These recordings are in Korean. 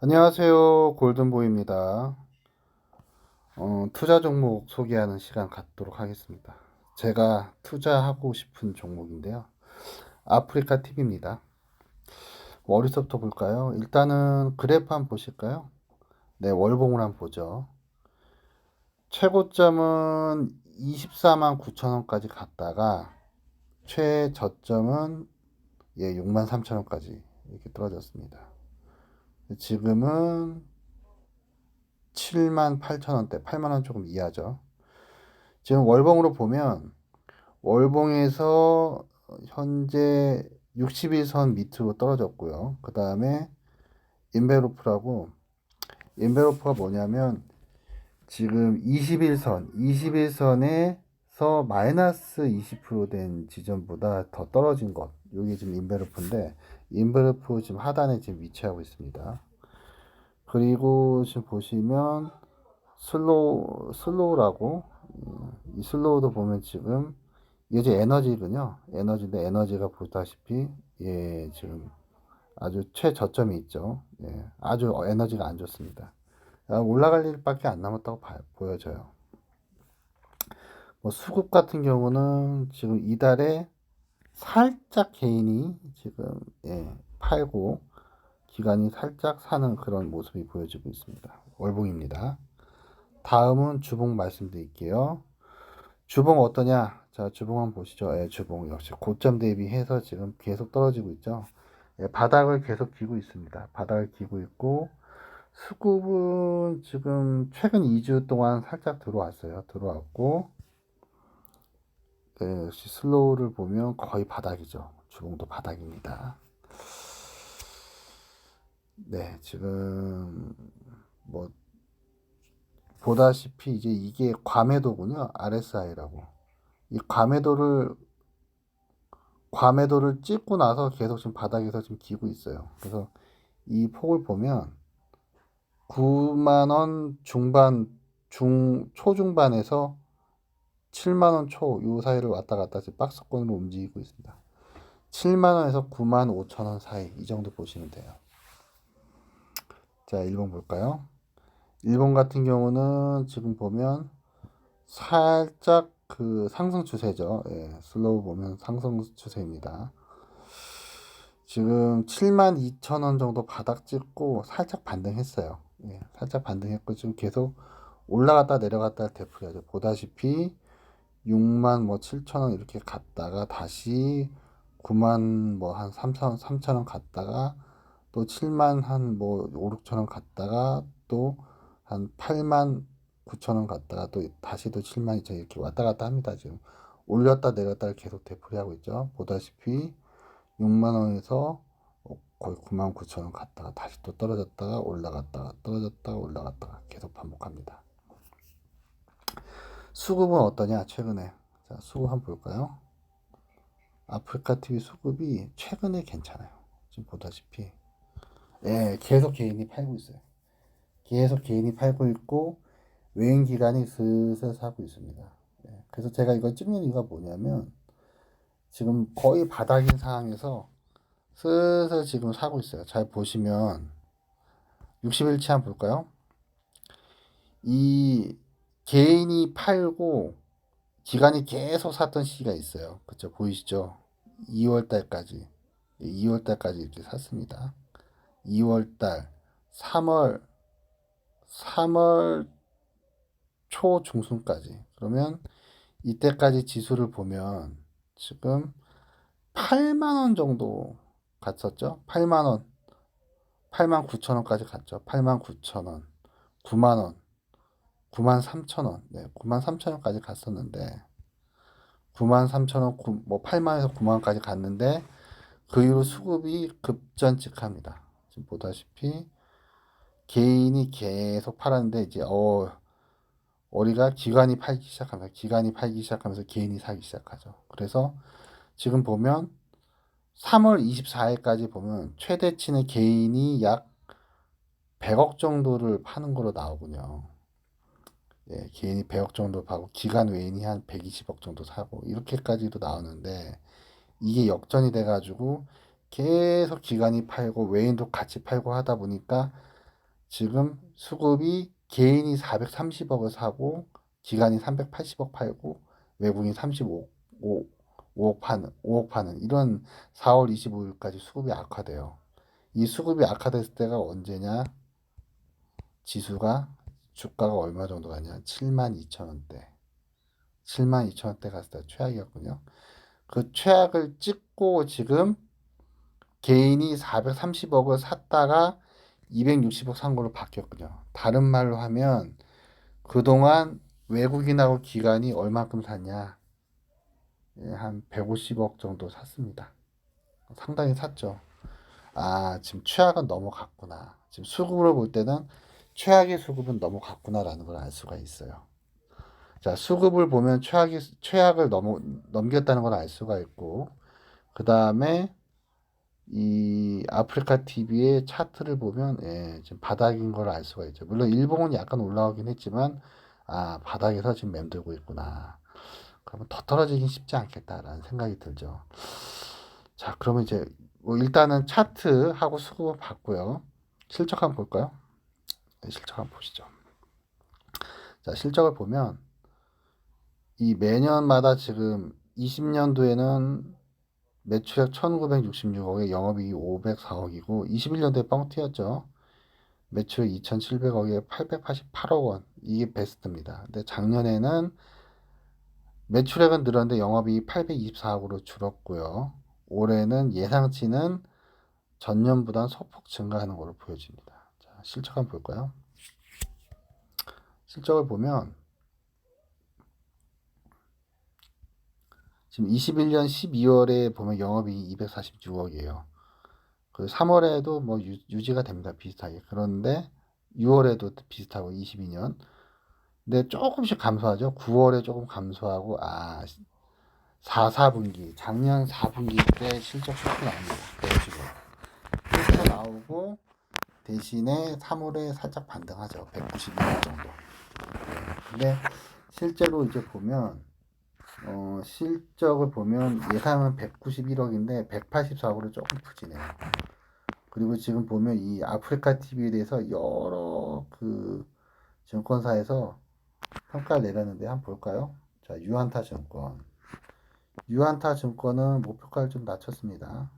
안녕하세요. 골든보이입니다. 어, 투자 종목 소개하는 시간 갖도록 하겠습니다. 제가 투자하고 싶은 종목인데요. 아프리카 TV입니다. 어디서부터 볼까요? 일단은 그래프 한번 보실까요? 네, 월봉을 한번 보죠. 최고점은 24만 9천 원까지 갔다가 최저점은 예, 6만 3천 원까지 이렇게 떨어졌습니다. 지금은 7만 8천 원대, 8만 원 조금 이하죠. 지금 월봉으로 보면 월봉에서 현재 61선 밑으로 떨어졌고요. 그 다음에 인베로프라고 인베로프가 뭐냐면 지금 21선, 21선에서 마이너스 20%된 지점보다 더 떨어진 것. 이게 지금 인베로프인데 인베로프 지금 하단에 지금 위치하고 있습니다. 그리고 지금 보시면 슬로우 슬로우라고 음, 이 슬로우도 보면 지금 이제 에너지군요. 에너지인데 에너지가 보다시피 예 지금 아주 최저점이 있죠. 예 아주 에너지가 안 좋습니다. 아, 올라갈 일밖에 안 남았다고 봐, 보여져요. 뭐 수급 같은 경우는 지금 이달에 살짝 개인이 지금 예, 팔고 기간이 살짝 사는 그런 모습이 보여지고 있습니다. 월봉입니다. 다음은 주봉 말씀드릴게요. 주봉 어떠냐? 자, 주봉 한번 보시죠. 예, 주봉 역시 고점 대비해서 지금 계속 떨어지고 있죠. 예, 바닥을 계속 기고 있습니다. 바닥을 기고 있고 수급은 지금 최근 2주 동안 살짝 들어왔어요. 들어왔고 네, 역시 슬로우를 보면 거의 바닥이죠. 주봉도 바닥입니다. 네, 지금 뭐 보다시피 이제 이게 과매도군요. RSI라고. 이 과매도를 과매도를 찍고 나서 계속 지금 바닥에서 지금 기고 있어요. 그래서 이 폭을 보면 9만 원 중반 중 초중반에서 7만 원 초 요 사이를 왔다 갔다 지금 박스권으로 움직이고 있습니다. 7만 원에서 9만 5천 원 사이 이 정도 보시면 돼요. 자, 1번 볼까요? 1번 같은 경우는 지금 보면 살짝 그 상승 추세죠. 예, 슬로우 보면 상승 추세입니다. 지금 7만 2천 원 정도 바닥 찍고 살짝 반등했어요. 예, 살짝 반등했고 지금 계속 올라갔다 내려갔다 되풀이하죠. 보다시피 6만 뭐 7천 원 이렇게 갔다가 다시 9만 뭐 한 3천 3천 원 갔다가 또 7만 한 뭐 5, 6천 원 갔다가 또 한 8만 9천 원 갔다가 또 다시 또 7만 2천 이렇게 왔다 갔다 합니다. 지금 올렸다 내렸다 계속 되풀이하고 있죠. 보다시피 6만 원에서 거의 9만 9천 원 갔다가 다시 또 떨어졌다가 올라갔다가 떨어졌다가 올라갔다가 계속 반복합니다. 수급은 어떠냐 최근에 자 수급 한번 볼까요? 아프리카 TV 수급이 최근에 괜찮아요. 지금 보다시피 예 계속 개인이 팔고 있어요. 계속 개인이 팔고 있고 외인 기관이 슬슬 사고 있습니다. 예, 그래서 제가 이걸 찍는 이유가 뭐냐면 지금 거의 바닥인 상황에서 슬슬 지금 사고 있어요. 잘 보시면 60일치 한번 볼까요? 이 개인이 팔고 기간이 계속 샀던 시기가 있어요. 그쵸? 보이시죠? 2월 달까지. 2월 달까지 이렇게 샀습니다. 2월 달, 3월, 3월 초 중순까지. 그러면 이때까지 지수를 보면 지금 8만원 정도 갔었죠? 8만원. 8만 9천원까지 갔죠. 8만 9천원. 9만원. 9만 3천원. 네, 9만 3천원까지 갔었는데, 9만 3천원, 뭐 8만에서 9만 원까지 갔는데, 그 이후로 수급이 급전직합니다. 지금 보다시피, 개인이 계속 팔았는데, 이제, 어, 우리가 기관이 팔기 시작합니다. 기관이 팔기 시작하면서 개인이 사기 시작하죠. 그래서 지금 보면 3월 24일까지 보면 최대치는 개인이 약 100억 정도를 파는 거로 나오군요. 예, 개인이 100억 정도 파고 기관 외인이 한 120억 정도 사고 이렇게까지도 나오는데 이게 역전이 돼가지고 계속 기관이 팔고 외인도 같이 팔고 하다 보니까 지금 수급이 개인이 430억을 사고 기관이 380억 팔고 외국인 35억 5억 파는 5억 파는 이런 4월 25일까지 수급이 악화돼요. 이 수급이 악화됐을 때가 언제냐? 지수가 주가가 얼마 정도 가냐? 7만 2천 원대. 7만 2천 원대 갔을 때 최악이었군요. 그 최악을 찍고 지금 개인이 430억을 샀다가 260억 산 걸로 바뀌었군요. 다른 말로 하면 그동안 외국인하고 기관이 얼마큼 샀냐? 예, 한 150억 정도 샀습니다. 상당히 샀죠. 아, 지금 최악은 넘어갔구나. 지금 수급으로 볼 때는 최악의 수급은 넘어갔구나라는 걸 알 수가 있어요. 자, 수급을 보면 최악이, 최악을 넘어, 넘겼다는 걸 알 수가 있고, 그 다음에 이 아프리카 TV의 차트를 보면, 예, 지금 바닥인 걸 알 수가 있죠. 물론 일본은 약간 올라오긴 했지만, 아, 바닥에서 지금 맴돌고 있구나. 그러면 더 떨어지긴 쉽지 않겠다라는 생각이 들죠. 자, 그러면 이제 뭐 일단은 차트하고 수급을 봤고요. 실적 한번 볼까요? 네, 실적 한번 보시죠. 자, 실적을 보면 이 매년마다 지금 20년도에는 매출액 1966억에 영업이익 504억이고 21년도에 뻥 튀었죠. 매출 2,700억에 888억 원. 이게 베스트입니다. 근데 작년에는 매출액은 늘었는데 영업이익 824억으로 줄었고요. 올해는 예상치는 전년보다 소폭 증가하는 것으로 보여집니다. 자, 실적 한번 볼까요? 실적을 보면 지금 21년 12월에 보면 영업이익 246억이에요. 그 3월에도 뭐 유, 유지가 됩니다. 비슷하게. 그런데 6월에도 비슷하고 22년. 근데 조금씩 감소하죠. 9월에 조금 감소하고 아 4, 4분기 작년 4분기 때 실적 쇼크 나옵니다. 쇼크 나오고 대신에 3월에 살짝 반등하죠. 192억 정도. 근데 실제로 이제 보면 어, 실적을 보면 예상은 191억인데 184억으로 조금 푸지네요. 그리고 지금 보면 이 아프리카 TV에 대해서 여러 그 증권사에서 평가를 내렸는데 한번 볼까요? 자, 유한타 증권. 유한타 증권은 목표가를 좀 낮췄습니다.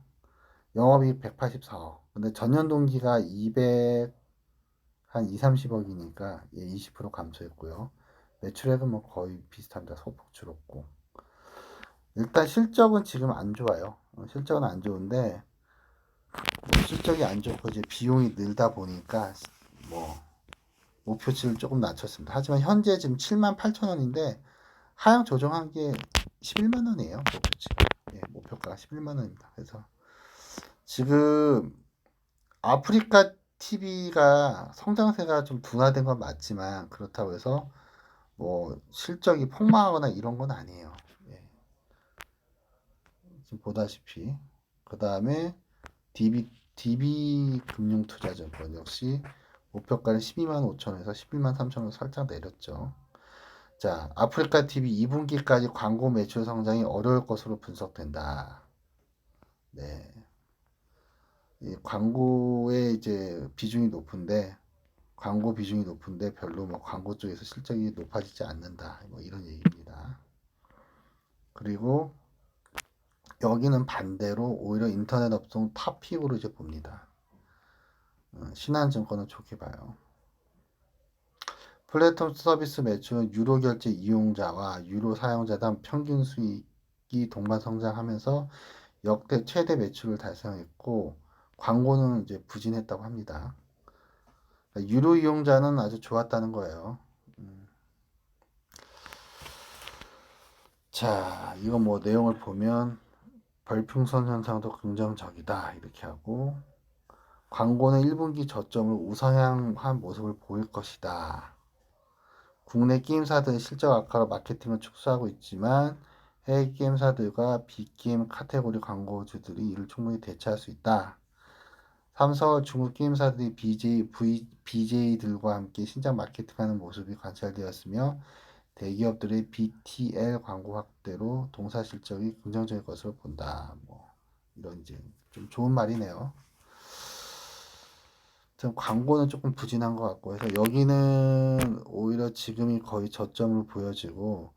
영업이익 184억. 근데 전년 동기가 200, 한 2, 30억이니까 예, 20% 감소했고요. 매출액은 뭐 거의 비슷합니다. 소폭 줄었고. 일단 실적은 지금 안 좋아요. 어, 실적은 안 좋은데, 뭐 실적이 안 좋고 이제 비용이 늘다 보니까 뭐 목표치를 조금 낮췄습니다. 하지만 현재 지금 7만 8천 원인데 하향 조정한 게 11만 원이에요. 목표치가. 예, 목표가가 11만 원입니다. 그래서 지금 아프리카 TV가 성장세가 좀 둔화된 건 맞지만 그렇다고 해서 뭐 실적이 폭망하거나 이런 건 아니에요. 예. 지금 보다시피 그 다음에 DB DB 금융투자증권 역시 목표가는 12만 5천에서 11만 3천으로 살짝 내렸죠. 자, 아프리카 TV 2분기까지 광고 매출 성장이 어려울 것으로 분석된다. 네. 이 광고의 이제 비중이 높은데 광고 비중이 높은데 별로 뭐 광고 쪽에서 실적이 높아지지 않는다. 뭐 이런 얘기입니다. 그리고 여기는 반대로 오히려 인터넷 업종 탑픽으로 이제 봅니다. 어, 신한증권은 좋게 봐요. 플랫폼 서비스 매출은 유로 결제 이용자와 유로 사용자 단 평균 수익이 동반 성장하면서 역대 최대 매출을 달성했고 광고는 이제 부진했다고 합니다. 그러니까 유로 이용자는 아주 좋았다는 거예요. 음. 자, 이거 뭐 내용을 보면 별풍선 현상도 긍정적이다 이렇게 하고 광고는 1분기 저점을 우상향한 모습을 보일 것이다. 국내 게임사들의 실적 악화로 마케팅을 축소하고 있지만 해외 게임사들과 빅게임 카테고리 광고주들이 이를 충분히 대체할 수 있다. 3, 4월 중국 게임사들이 BJ, v, BJ들과 함께 신작 마케팅하는 모습이 관찰되었으며 대기업들의 BTL 광고 확대로 동사 실적이 긍정적일 것으로 본다. 뭐 이런 이제 좀 좋은 말이네요. 좀 광고는 조금 부진한 것 같고 해서 여기는 오히려 지금이 거의 저점을 보여지고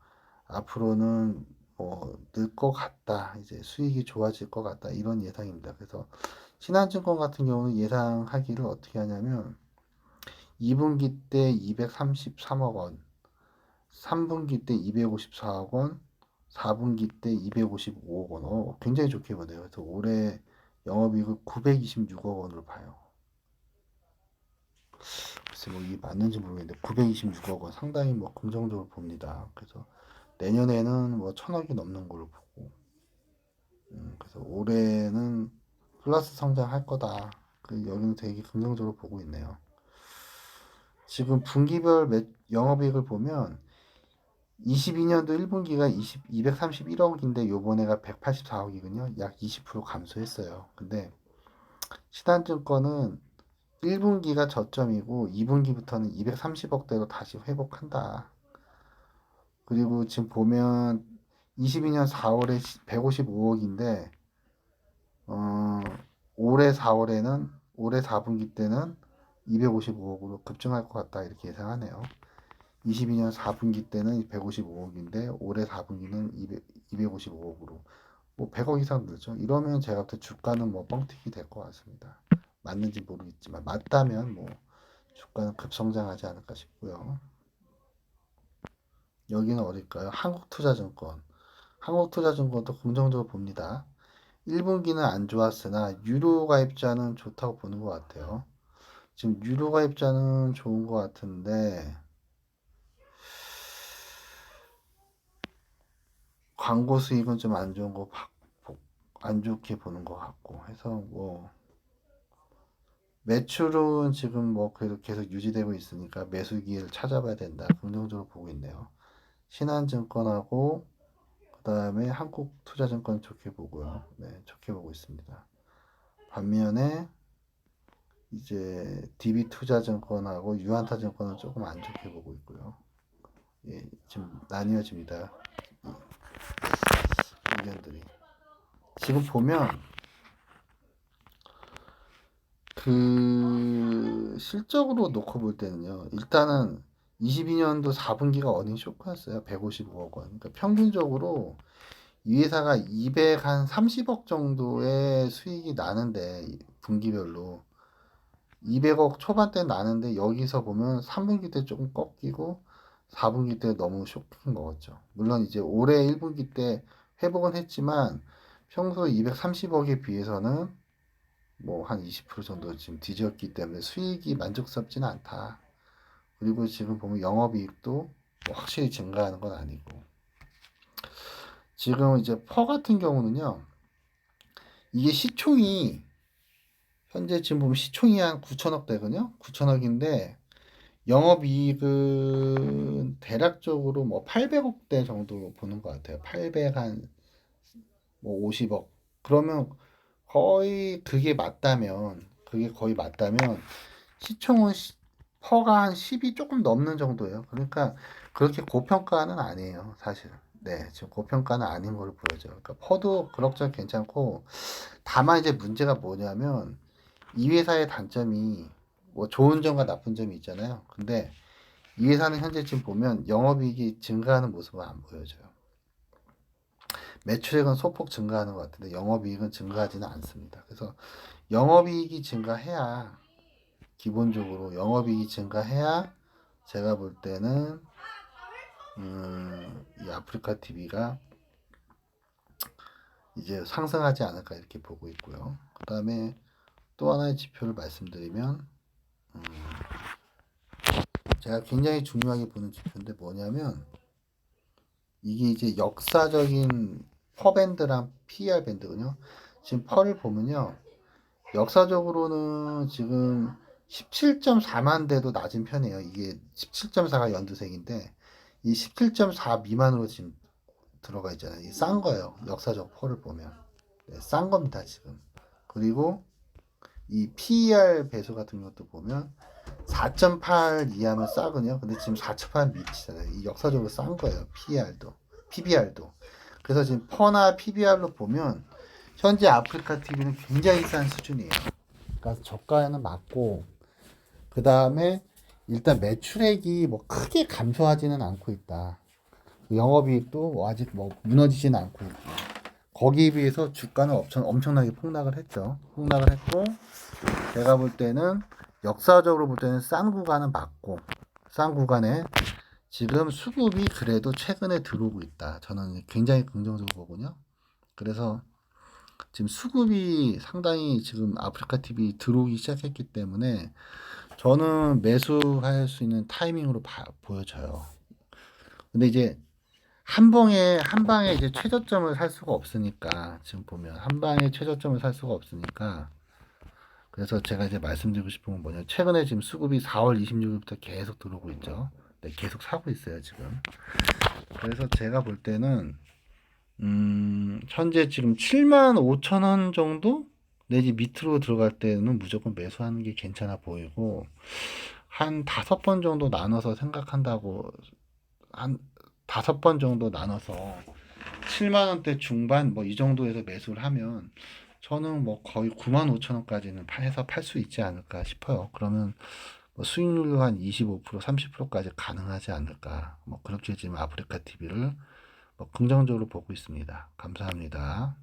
앞으로는 뭐 늘 것 같다 이제 수익이 좋아질 것 같다 이런 예상입니다. 그래서 신한증권 같은 경우는 예상하기를 어떻게 하냐면 2분기 때 233억 원, 3분기 때 254억 원, 4분기 때 255억 원. 어, 굉장히 좋게 보네요. 그래서 올해 영업이익을 926억 원으로 봐요. 글쎄 뭐 이게 맞는지 모르겠는데 926억 원 상당히 뭐 긍정적으로 봅니다. 그래서 내년에는 뭐 천억이 넘는 걸로 보고 음, 그래서 올해는 플러스 성장할 거다. 그 여기는 되게 긍정적으로 보고 있네요. 지금 분기별 매- 영업이익을 보면 22년도 1분기가 20, 231억인데 요번에가 184억이거든요. 약 20% 감소했어요. 근데 신한증권은 1분기가 저점이고 2분기부터는 230억대로 다시 회복한다. 그리고 지금 보면 22년 4월에 155억인데 어, 올해 4월에는 올해 4분기 때는 255억으로 급증할 것 같다 이렇게 예상하네요. 22년 4분기 때는 155억인데 올해 4분기는 200, 255억으로 뭐 100억 이상 늘죠. 이러면 제가 볼때 주가는 뭐 뻥튀기 될 것 같습니다. 맞는지 모르겠지만 맞다면 뭐 주가는 급성장하지 않을까 싶고요. 여기는 어딜까요? 한국투자증권. 한국투자증권도 긍정적으로 봅니다. 1분기는 안 좋았으나 유료 가입자는 좋다고 보는 것 같아요. 지금 유료 가입자는 좋은 것 같은데 광고 수익은 좀 안 좋은 거 안 좋게 보는 것 같고 해서 뭐 매출은 지금 뭐 그래도 계속 유지되고 있으니까 매수 기회를 찾아봐야 된다. 긍정적으로 보고 있네요. 신한증권하고 그다음에 한국투자증권 좋게 보고요. 네, 좋게 보고 있습니다. 반면에 이제 DB투자증권하고 유한타증권은 조금 안 좋게 보고 있고요. 예, 지금 나뉘어집니다. 이 의견들이. 지금 보면 그 실적으로 놓고 볼 때는요. 일단은 22년도 4분기가 어닝 쇼크였어요. 155억 원. 그러니까 평균적으로 이 회사가 230억 정도의 수익이 나는데 분기별로 200억 초반대 나는데 여기서 보면 3분기 때 조금 꺾이고 4분기 때 너무 쇼킹 먹었죠. 물론 이제 올해 1분기 때 회복은 했지만 평소 230억에 비해서는 뭐 한 20% 정도 지금 뒤졌기 때문에 수익이 만족스럽지는 않다. 그리고 지금 보면 영업이익도 뭐 확실히 증가하는 건 아니고. 지금 이제 퍼 같은 경우는요 이게 시총이 현재 지금 보면 시총이 한 9천억 되거든요? 9천억인데 영업이익은 대략적으로 뭐 800억대 정도 보는 것 같아요. 800 한 뭐 50억. 그러면 거의 그게 맞다면 그게 거의 맞다면 시총은 시- 퍼가 한 10이 조금 넘는 정도예요. 그러니까 그렇게 고평가는 아니에요, 사실. 네, 지금 고평가는 아닌 걸로 보여져요. 그러니까 퍼도 그럭저럭 괜찮고 다만 이제 문제가 뭐냐면 이 회사의 단점이 뭐 좋은 점과 나쁜 점이 있잖아요. 근데 이 회사는 현재 지금 보면 영업이익이 증가하는 모습은 안 보여져요. 매출액은 소폭 증가하는 것 같은데 영업이익은 증가하지는 않습니다. 그래서 영업이익이 증가해야 기본적으로 영업이익이 증가해야 제가 볼 때는 음, 이 아프리카 TV가 이제 상승하지 않을까 이렇게 보고 있고요. 그 다음에 또 하나의 지표를 말씀드리면 음, 제가 굉장히 중요하게 보는 지표인데 뭐냐면 이게 이제 역사적인 퍼밴드랑 PER 밴드거든요. 지금 퍼를 보면요. 역사적으로는 지금 17.4만 대도 낮은 편이에요. 이게 17.4가 연두색인데 이 17.4 미만으로 지금 들어가 있잖아요. 이싼 거예요. 역사적 펄을 보면. 네, 싼 겁니다, 지금. 그리고 이 PER 배수 같은 것도 보면 4.8 이하면 싸거든요. 근데 지금 4.8 밑이잖아요. 이 역사적으로 싼 거예요. PER도. PBR도. 그래서 지금 퍼나 PBR로 보면 현재 아프리카 TV는 굉장히 싼 수준이에요. 그러니까 저가에는 맞고 그 다음에 일단 매출액이 뭐 크게 감소하지는 않고 있다. 영업이익도 뭐 아직 뭐 무너지지는 않고 있다. 거기에 비해서 주가는 엄청, 엄청나게 폭락을 했죠. 폭락을 했고, 제가 볼 때는 역사적으로 볼 때는 싼 구간은 맞고, 싼 구간에 지금 수급이 그래도 최근에 들어오고 있다. 저는 굉장히 긍정적으로 보거든요. 그래서 지금 수급이 상당히 지금 아프리카 TV 들어오기 시작했기 때문에 저는 매수할 수 있는 타이밍으로 봐- 보여져요. 근데 이제 한 방에 한 방에 이제 최저점을 살 수가 없으니까 지금 보면 한 방에 최저점을 살 수가 없으니까 그래서 제가 이제 말씀드리고 싶은 건 뭐냐 최근에 지금 수급이 4월 26일부터 계속 들어오고 있죠. 네, 계속 사고 있어요 지금. 그래서 제가 볼 때는 음, 현재 지금 7만 5천 원 정도 내지 밑으로 들어갈 때는 무조건 매수하는 게 괜찮아 보이고 한 다섯 번 정도 나눠서 생각한다고 한 다섯 번 정도 나눠서 7만 원대 중반 뭐 이 정도에서 매수를 하면 저는 뭐 거의 9만 5천 원까지는 파- 해서 팔 수 있지 않을까 싶어요. 그러면 뭐 수익률도 한25% 30%까지 가능하지 않을까. 뭐 그렇게 지금 아프리카 TV를 뭐 긍정적으로 보고 있습니다. 감사합니다.